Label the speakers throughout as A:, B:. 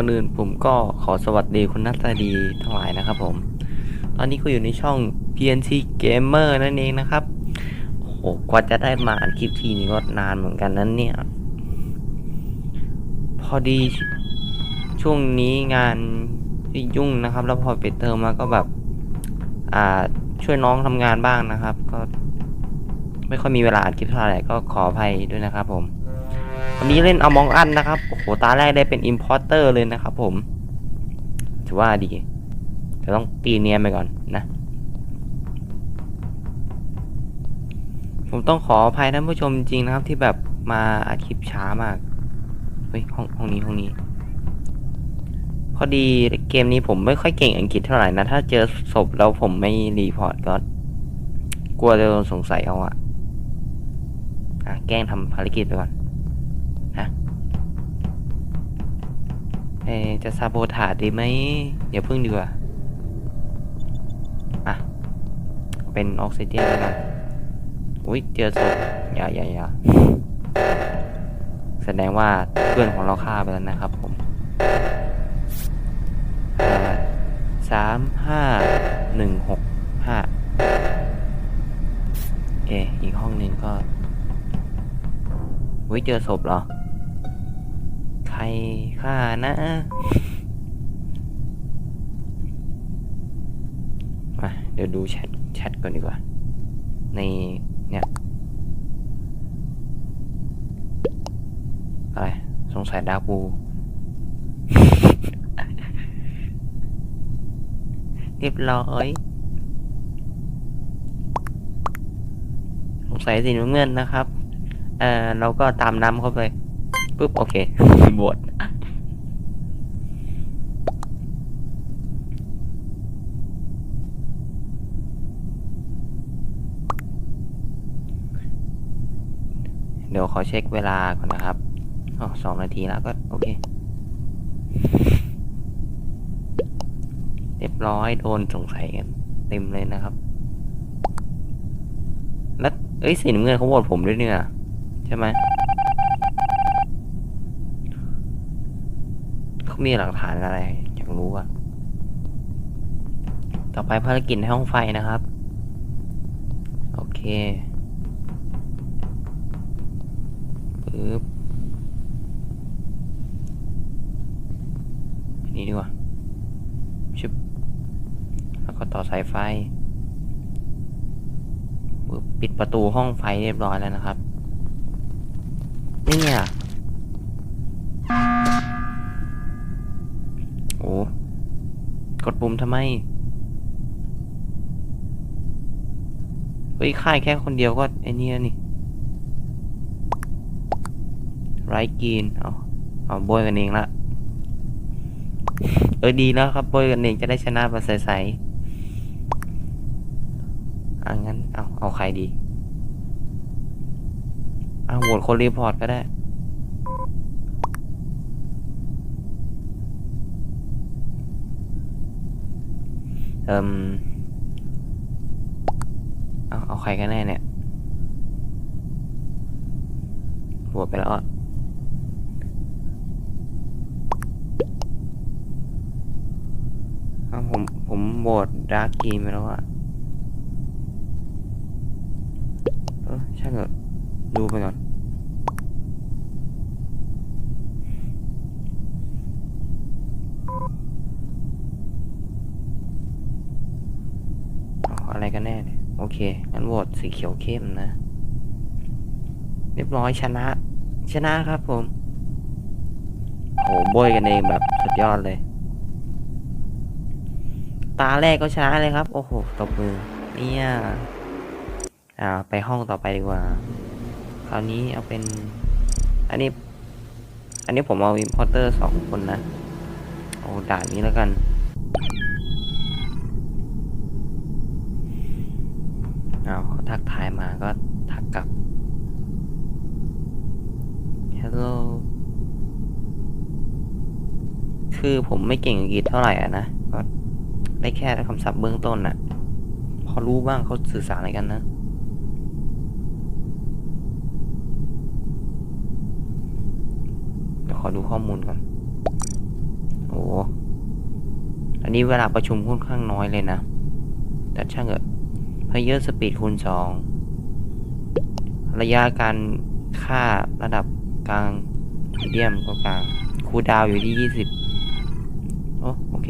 A: ก่อนอื่นผมก็ขอสวัสดีคุณนัทดีทั้งหลายนะครับผม ตอนนี้ก็อยู่ในช่อง PNC Gamer นั่นเองนะครับ โอ้โห กว่าจะได้มาอัดคลิปทีนี้ก็นานเหมือนกันนั้นเนี่ย พอดีช่วงนี้งานยุ่งนะครับ แล้วพอปิดเทอมมาก็แบบ อ่า ช่วยน้องทำงานบ้างนะครับ ก็ ไม่ค่อยมีเวลาอัดคลิปเท่าไหร่ก็ขออภัยด้วยนะครับผม วันนี้เล่นอมองอันนะครับ โอ้โห ตาแรกได้เป็น Importer เลยนะครับผม ถือว่าดี แต่ต้องตีเนียนไปก่อนนะ ผมต้องขออภัยท่านผู้ชมจริงนะครับ ที่แบบมาอัดคลิปช้ามาก เฮ้ย ห้องห้องนี้ห้องนี้ พอดีเกมนี้ผมไม่ค่อยเก่งอังกฤษเท่าไหร่นะ ถ้าเจอศพแล้วผมไม่รีพอร์ตก็ กลัวจะโดนสงสัยเอาอะอะแกล้งทำภารกิจไปก่อน เอจะซาโบถาดดีไหมอย่าพึ่งดีกว่าอะ เป็นออกซิเจนแล้วกันอุ้ยเจอศพอย่าอย่าอย่าแสดงว่าเพื่อนของเราฆ่าไปแล้วนะครับผมสามห้าหนึ่งหกห้าเอะอีกห้องหนึ่งก็อุ้ยเจอศพเหรอ ใครฆ่านะมาเดี๋ยวดูแชทแชทก่อนดีกว่า ในเนี่ยอะไร สงสัยดาวปู เรียบร้อยสงสัยสีน้ำเงินนะครับ เอ่อเราก็ตามน้ำเข้าไป ปุ๊บโอเคบวชเดี๋ยวขอเช็คเวลาก่อนนะครับอ๋อสองนาทีแล้วก็โอเค เรียบร้อยโดนสงสัยกันเต็มเลยนะครับ แล้วเอ้ยสีน้ำเงินเขาโหวตผมด้วยเนี่ย ใช่ไหม เขา มีหลักฐานอะไรอยากรู้อะต่อไปภารกิจในห้องไฟนะครับ โอเคปึ๊บอันนี้ดีกว่าชึบแล้วก็ต่อสายไฟปึ๊บปิดประตูห้องไฟเรียบร้อยแล้วนะครับ มทำไม เฮ้ยค่ายแค่คนเดียวก็ไอ้นี่แล้วนี่ ไรกีนเอาเอาโบยกันเองละ เออดีแล้วครับโบยกันเองจะได้ชนะมาใสๆอะงั้น เอาเอาใครดี เอาโหวตคนรีพอร์ตก็ได้ เอิมเอาเอาใครกันแน่เนี่ยโหวไปแล้วอะเอาผมผมโหวตดาร์กกีนไปแล้วอะเออช่างเถอะดูไปก่อน อ๋ออะไร กันแน่เนี่ยโอเคงั้นโหวตสีเขียวเข้มนะ เรียบร้อยชนะ ชนะครับผมโหโบยกันเองแบบสุดยอดเลย ตาแรกก็ชนะเลยครับ โอ้โหตบมือเนี่ยอ่าไปห้องต่อไปดีกว่า คราวนี้เอาเป็น อันนี้ อันนี้ผมเอาอิมพอร์เตอร์สองคนนะโอ้ด่านนี้แล้วกัน เอาเขาทักทายมาก็ทักกลับ Hello คือผมไม่เก่งอังกฤษเท่าไหร่อะนะ ก็ได้แค่คำศัพท์เบื้องต้นน่ะพอรู้บ้างเขาสื่อสารอะไรกันนะ ขอดูข้อมูลก่อนโหอันนี้เวลาประชุมค่อนข้างน้อยเลยนะ แต่ช่างเถอะ พเยอร์สปีดคูณสองระยะการค่าระดับกลางมีเดียมก็กลางคูดาวอยู่ที่ยี่สิบโอ้โอเค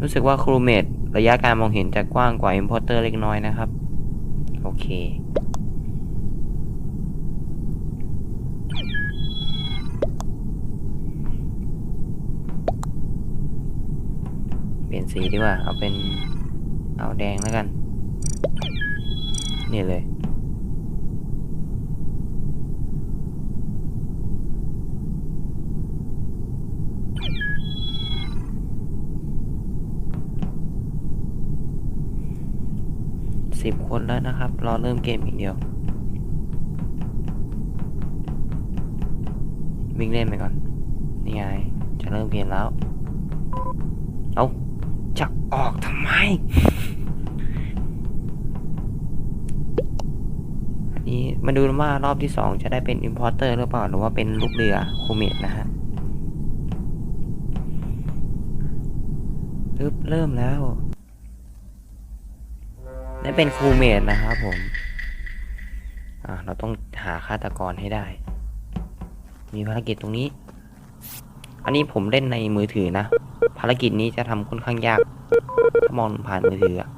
A: รู้สึกว่าครูเมดระยะการมองเห็นจะกว้างกว่า Importer เล็กน้อยนะครับ โอเค เปลี่ยนสีดีกว่า เอาเป็น เอาแดงแล้วกัน นี่เลย สิบคนแล้วนะครับ รอเริ่มเกมอีกเดียว วิ่งเล่นไปก่อน นี่ไง จะเริ่มเกมแล้ว เอาจะออกทำไม นี้มาดูว่ารอบที่สองจะได้เป็น importer หรือเปล่า หรือว่าเป็นลูกเรือคูเมดนะฮะปึ๊บเริ่มแล้ว ได้เป็นคูเมดนะครับผม อ่า เราต้องหาฆาตกรให้ได้ มีภารกิจตรงนี้ อันนี้ผมเล่นในมือถือนะ ภารกิจนี้จะทำค่อนข้างยาก ถ้ามองผ่านมือถืออะ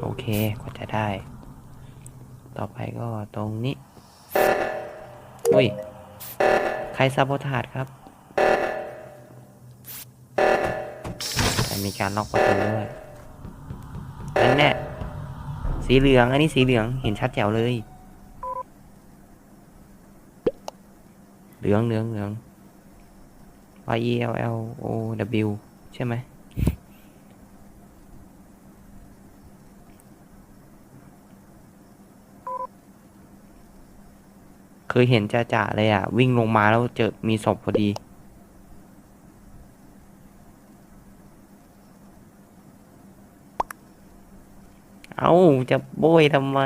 A: โอเคกว่าจะได้ ต่อไปก็ตรงนี้ อุ้ย ใคร ซาโบทาดครับ มีการล็อกประตูด้วยนั่นแน่สีเหลือง อันนี้สีเหลือง เห็นชัดแจ๋วเลย เหลืองเหลืองเหลือง Y E L L O W ใช่ไหม คยเห็นจ่าๆเลยอะ วิ่งลงมาแล้วเจอมีศพพอดี เอา้าจะโบยทำไม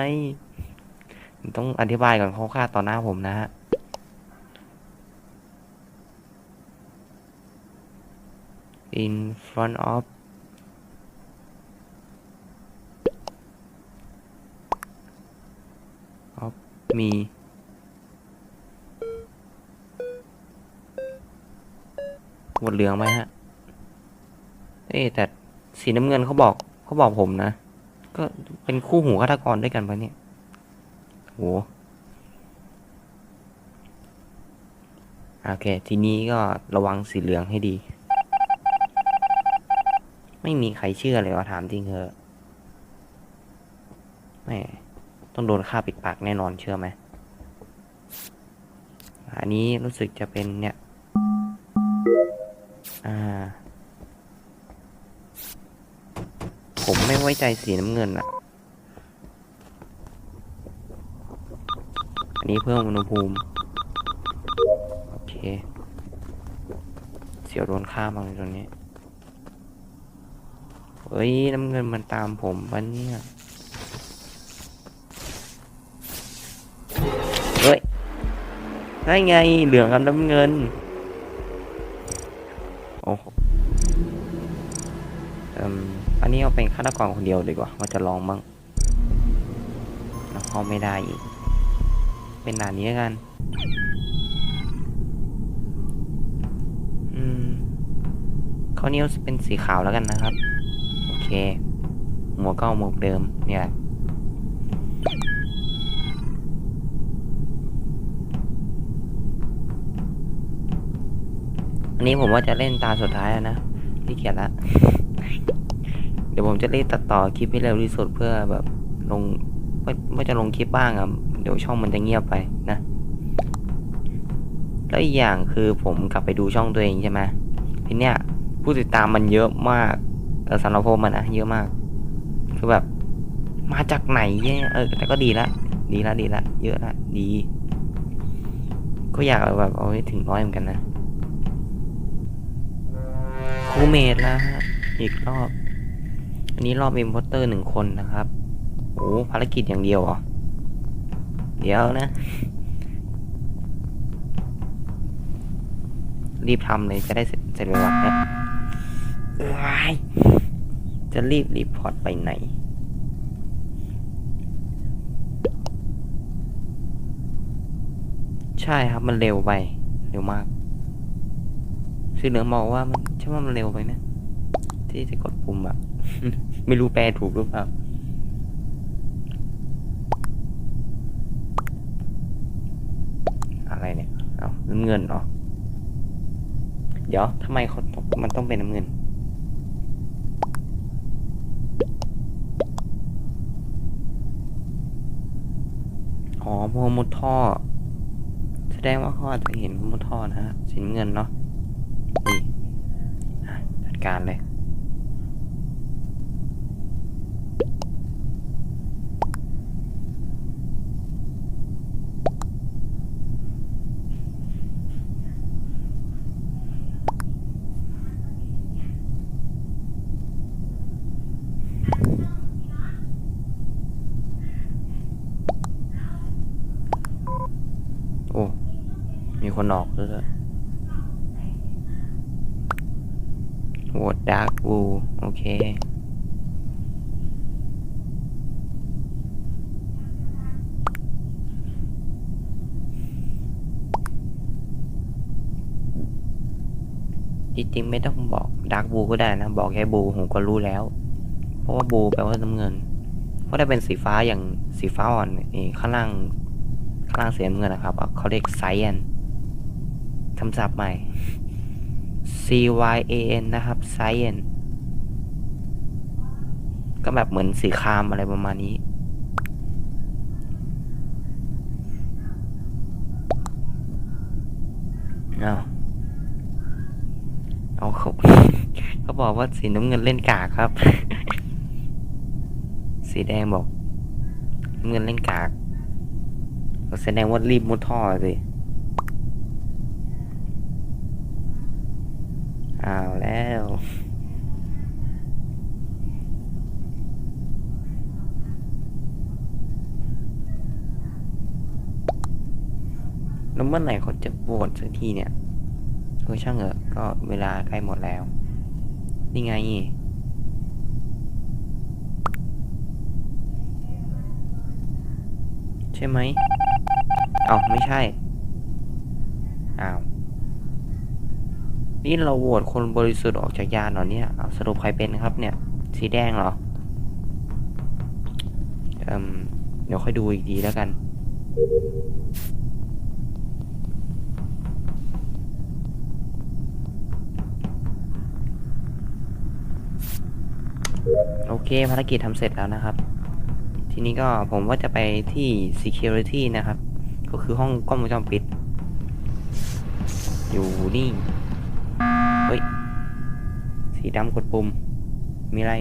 A: ต้องอธิบายก่อนเขาฆ่าต่อหน้าผมนะฮะ in front of of me หมดเหลืองไหมฮะ เอ้แต่สีน้ำเงินเขาบอกเขาบอกผมนะ ก็เป็นคู่หูฆาตกรด้วยกันปะเนี่ยโหโอเค ทีนี้ก็ระวังสีเหลืองให้ดี ไม่มีใครเชื่อเลยว่าถามจริงเถอะแม่ต้องโดนฆ่าปิดปากแน่นอนเชื่อไหม อันนี้รู้สึกจะเป็นเนี่ย ผมไม่ไว้ใจสีน้ำเงินอะ อันนี้เพิ่มอุณหภูมิ โอเค เสียวโดนฆ่าบ้าเลยตรงนี้ เฮ้ย น้ำเงินมันตามผมปะเนี่ย เฮ้ยได้ไงเหลืองกับน้ำเงิน โอ้โหเอ่ม อันนี้เอาเป็นฆาตกรคนเดียวดีกว่าว่าจะลองบ้างแล้วเขาไม่ได้อีก เป็นด่านนี้แล้วกัน อืมเขาวนี้เป็นสีขาวแล้วกันนะครับ โอเค หมวกก็หมวกเดิม เนี่ยอันนี้ผมว่าจะเล่นตาสุดท้ายแล้วนะที่เกียจละ ดี๋ยวผมจะรีบตัดต่อคลิปให้เร็วที่สุดเพื่อแบบลงว่าว่จะลงคลิปบ้างอะเดี๋ยวช่องมันจะเงียบไปนะ แล้วอีกอย่างคือผมกลับไปดูช่องตัวเองใช่ไหมทีเนี้ยผู้ติดตามมันเยอะมากเออสำหรับผมมันนะเยอะมาก คือแบบ มาจากไหนเนี่ยเออแต่ก็ดีละดีละดีละเยอะละดี ก็อยากแบบเอาให้ถึงร้อยเหมือนกันนะคูเมดแล้วฮะอีกรอบ นนี้รอบอิมพอร์เตอร์หนึ่งคนนะครับโอ้ภารกิจอย่างเดียวเหรอ เดี๋ยวนะ รีบทำเลยจะได้เสร็จเสร็จวๆนะวายจะรีบรีพอร์ตไปไหนใช่ครับมันเร็วไป เร็วมากคือเหนือมองว่ามันใช่ว่ามันเร็วไปนะ ที่จะกดปุ่มอะ ไม่รู้แปลถูกหรือเปล่าอะไรเนี่ย เอาน้ำเงินเหรอ เดี๋ยวทำไมเขามันต้องเป็นน้ำเงิน อ๋อพวกมุดท่อ แสดงว่าเขาอาจจะเห็นมุดท่อนะฮะสีน้ำเงินเนาะ นี่จัดการเลย โอ้ มีคนออกด้วยโห วตดาร์กบูโอเค จริงๆไม่ต้องบอกดาร์กบูก็ได้นะ บอกแค่บูผมก็รู้แล้ว เพราะว่าบูแปลว่าน้ำเงินเพราะถ้เป็นสีฟ้าอย่างสีฟ้าอ่อนนี่ข้างล่างข้างล่างเสีน้ำเงินนะครับเขาเรียกไซแอนคำศัพท์ใหม่ Y A N นะครับไซแอนก็แบบเหมือนสีคามอะไรประมาณนี้ เอาเอาเขาเขาบอกว่าสีน้ำเงินเล่นกากครับ สีแดงบอกน้ำเงินเล่นกากแสดงว่ารีบมุดท่อสิอ้าวแล้ว แล้วเมื่อไหร่เขาจะโหวตสักทีเนี่ยเออช่างเถอะก็เวลาใกล้หมดแล้ว นี่ไง ใช่ไหมเอาไม่ใช่อ้าวนี่เราโหวตคนบริสุทธิ์ออกจากยานเหรอเนี่ยเอาสรุปใครเป็นครับเนี่ย สีแดงเหรอเอ่มเดี๋ยวค่อยดูอีกทีแล้วกัน โอเคภารกิจทำเสร็จแล้วนะครับ ทีนี้ก็ผมว่าจะไปที่ security นะครับ ก็คือห้องกล้องวงจรปิด อยู่นี่ เฮ้ย สีดำกดปุ่ม มีอะไร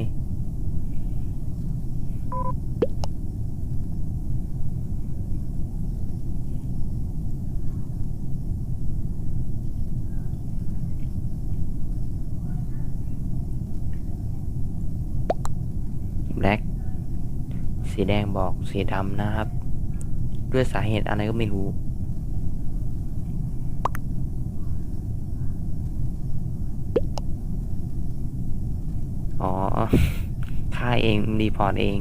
A: แบล็ก สีแดงบอกสีดำนะครับ ด้วยสาเหตุอะไรก็ไม่รู้ อ๋อ ค่าเอง รีพอร์ตเอง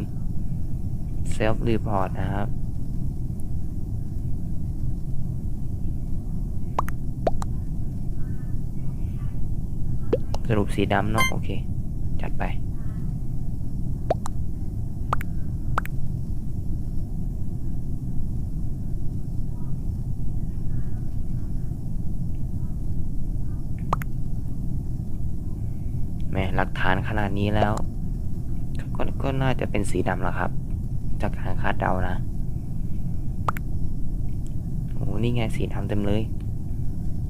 A: เซลฟ์รีพอร์ตนะครับสรุปสีดำเนาะโอเค จัดไป ม่หลักฐานขนาดนี้แล้วกก็น่าจะเป็นสีดำแล้วครับ จากการคาดเดานะโอ้นี่ไงสีดำเต็มเลย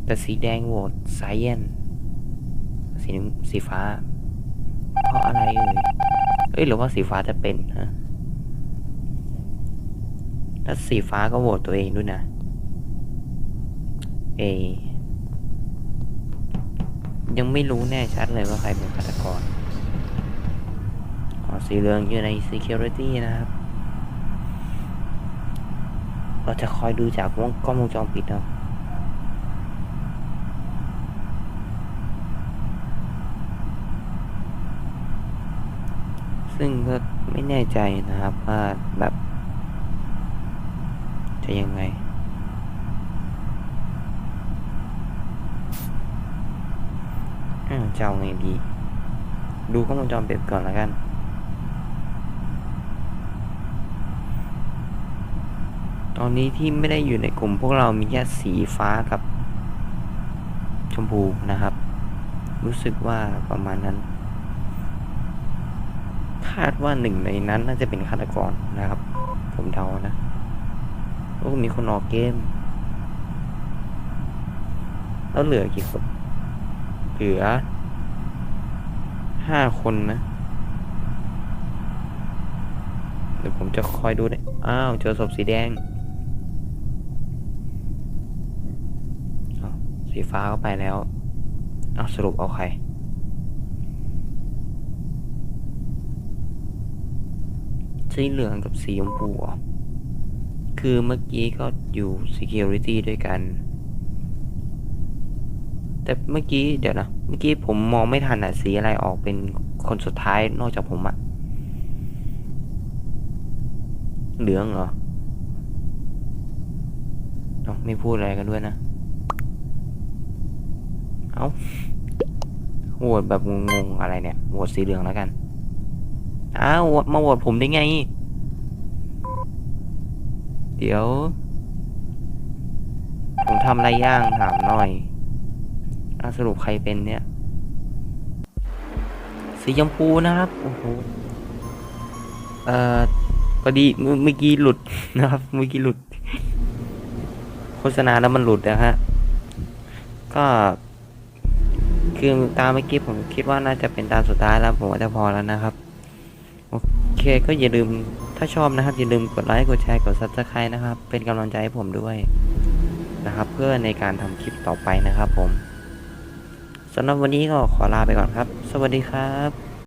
A: แต่สีแดงโหวตไซเอนสีน้ำสีฟ้า เพราะอะไรเอ่ยเอ้ยหรือว่าสีฟ้าจะเป็นฮะถ้าสีฟ้าก็โหวตตัวเองด้วยนะ เอ ยังไม่รู้แน่ชัดเลยว่าใครเป็นฆาตกรสีเหลืองอยู่ใน security นะครับ เราจะคอยดูจากวงกล้องวงจรปิดนะซึ่งก็ไม่แน่ใจนะครับว่าแบบจะยังไง อืม จะเอาไงดี ดูกล้องวงจรปิดก่อนแล้วกัน ตอนนี้ที่ไม่ได้อยู่ในกลุ่มพวกเรามีแค่สีฟ้ากับ ชมพูนะครับ รู้สึกว่าประมาณนั้น คาดว่าหนึ่งในนั้นน่าจะเป็นฆาตกรนะครับ ผมเดานะโอ้มีคนออกเกม แล้วเหลือกี่คนเหลือ ห้าคนนะ เดี๋ยวผมจะคอยดูนะอ้าว เจอศพสีแดง สีฟ้าก็ไปแล้วอ้าสรุปเอาใครสีเหลืองกับสีชมพูเหรอคือเมื่อกี้ก็อยู่ security ด้วยกัน แต่เมื่อกี้เดี๋ยวนะ เมื่อกี้ผมมองไม่ทันอะสีอะไรออกเป็นคนสุดท้ายนอกจากผมอะเหลืองเหรอเอ้าไม่พูดอะไรกันด้วยนะ เอ้าโหวตแบบงงๆอะไรเนี่ยโหวตสีเหลืองแล้วกัน อ้าวมาโหวตผมได้ไง เดี๋ยว ผมทำอะไรย่างถามหน่อย สรุปใครเป็นเนี่ย สีชมพูนะครับ โอ้โห เอ่อพอดีเมื่อกี้หลุดนะครับ เมื่อกี้หลุด โฆษณาแล้วมันหลุดนะฮะ ก็คือตามเมื่อกี้ผมคิดว่าน่าจะเป็นตาสุดท้ายแล้วผมว่าจะพอแล้วนะครับ โอเคก็อย่าลืมถ้าชอบนะครับ อย่าลืมกดไลค์กดแชร์กด subscribe นะครับ เป็นกำลังใจให้ผมด้วยนะครับ เพื่อในการทำคลิปต่อไปนะครับผม สำหรับวันนี้ก็ขอลาไปก่อนครับ สวัสดีครับ